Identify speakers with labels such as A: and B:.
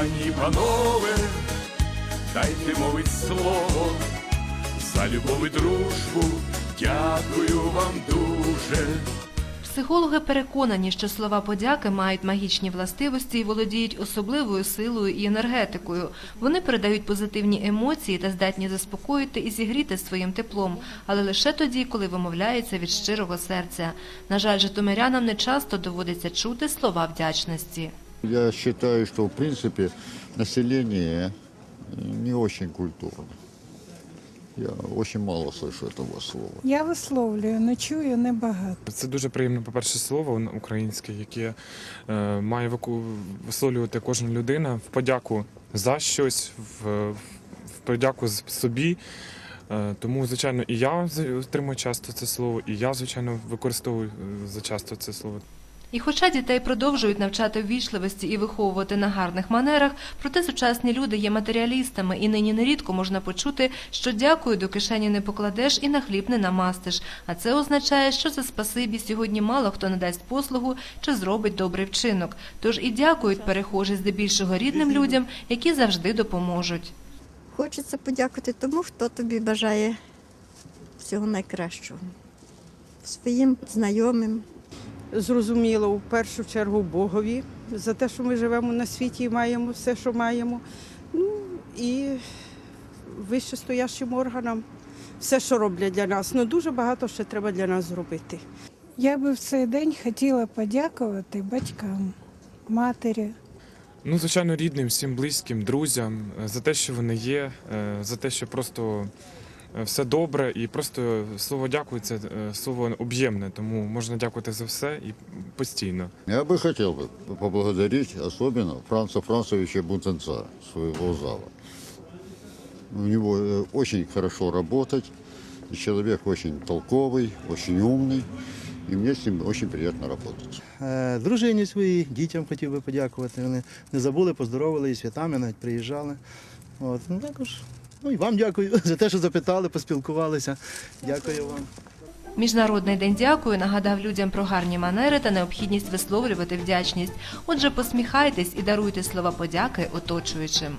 A: Пані панове, дайте мовить слово за любов і дружбу. Дякую вам дуже.
B: Психологи переконані, що слова подяки мають магічні властивості і володіють особливою силою і енергетикою. Вони передають позитивні емоції та здатні заспокоїти і зігріти своїм теплом, але лише тоді, коли вимовляються від щирого серця. На жаль, житомирянам не часто доводиться чути слова вдячності.
C: Я считаю, что в принципе население э, не очень культурно. Я очень мало слышу этого слова.
D: Я висловлюю, не чую небагато.
E: Це дуже приємне, по-перше, слово українське, яке е, має вику- висловлювати кожна людина в подяку за щось, в, в подяку з- собі. Е, тому, звичайно, і я з- отримую часто це слово, і я, звичайно, використовую е, зачасто це слово.
B: І хоча дітей продовжують навчати ввічливості і виховувати на гарних манерах, проте сучасні люди є матеріалістами, і нині нерідко можна почути, що дякую до кишені не покладеш і на хліб не намастиш. А це означає, що за спасибі сьогодні мало хто надасть послугу чи зробить добрий вчинок. Тож і дякують перехожі здебільшого рідним людям, які завжди допоможуть.
F: Хочеться подякувати тому, хто тобі бажає всього найкращого. Своїм знайомим,
G: зрозуміло в першу чергу Богові за те, що ми живемо на світі і маємо все, що маємо. Ну і вищестоящим органам все, що роблять для нас. Ну дуже багато ще треба для нас зробити.
D: Я би в цей день хотіла подякувати батькам, матері.
E: Ну, звичайно, рідним, всім близьким, друзям е, за те, що вони є, е, за те, що просто все добре, і просто слово дякую це е, слово об'ємне, тому можна дякувати за все і постійно.
C: Я бы хотел бы поблагодарить особенно Франца Францевича Бунценца, своего зала. У него э, очень хорошо работать, и человек очень толковый, очень умный, и мне с ним очень приятно работать.
H: Е, Дружині своїй, дітям хотів би подякувати. Вони не забули, поздоровили і святами, навіть приїжджали. От, ну, також, ну і вам дякую за те, що запитали, поспілкувалися. Дякую вам.
B: Міжнародний день дякую нагадав людям про гарні манери та необхідність висловлювати вдячність. Отже, посміхайтесь і даруйте слова подяки оточуючим.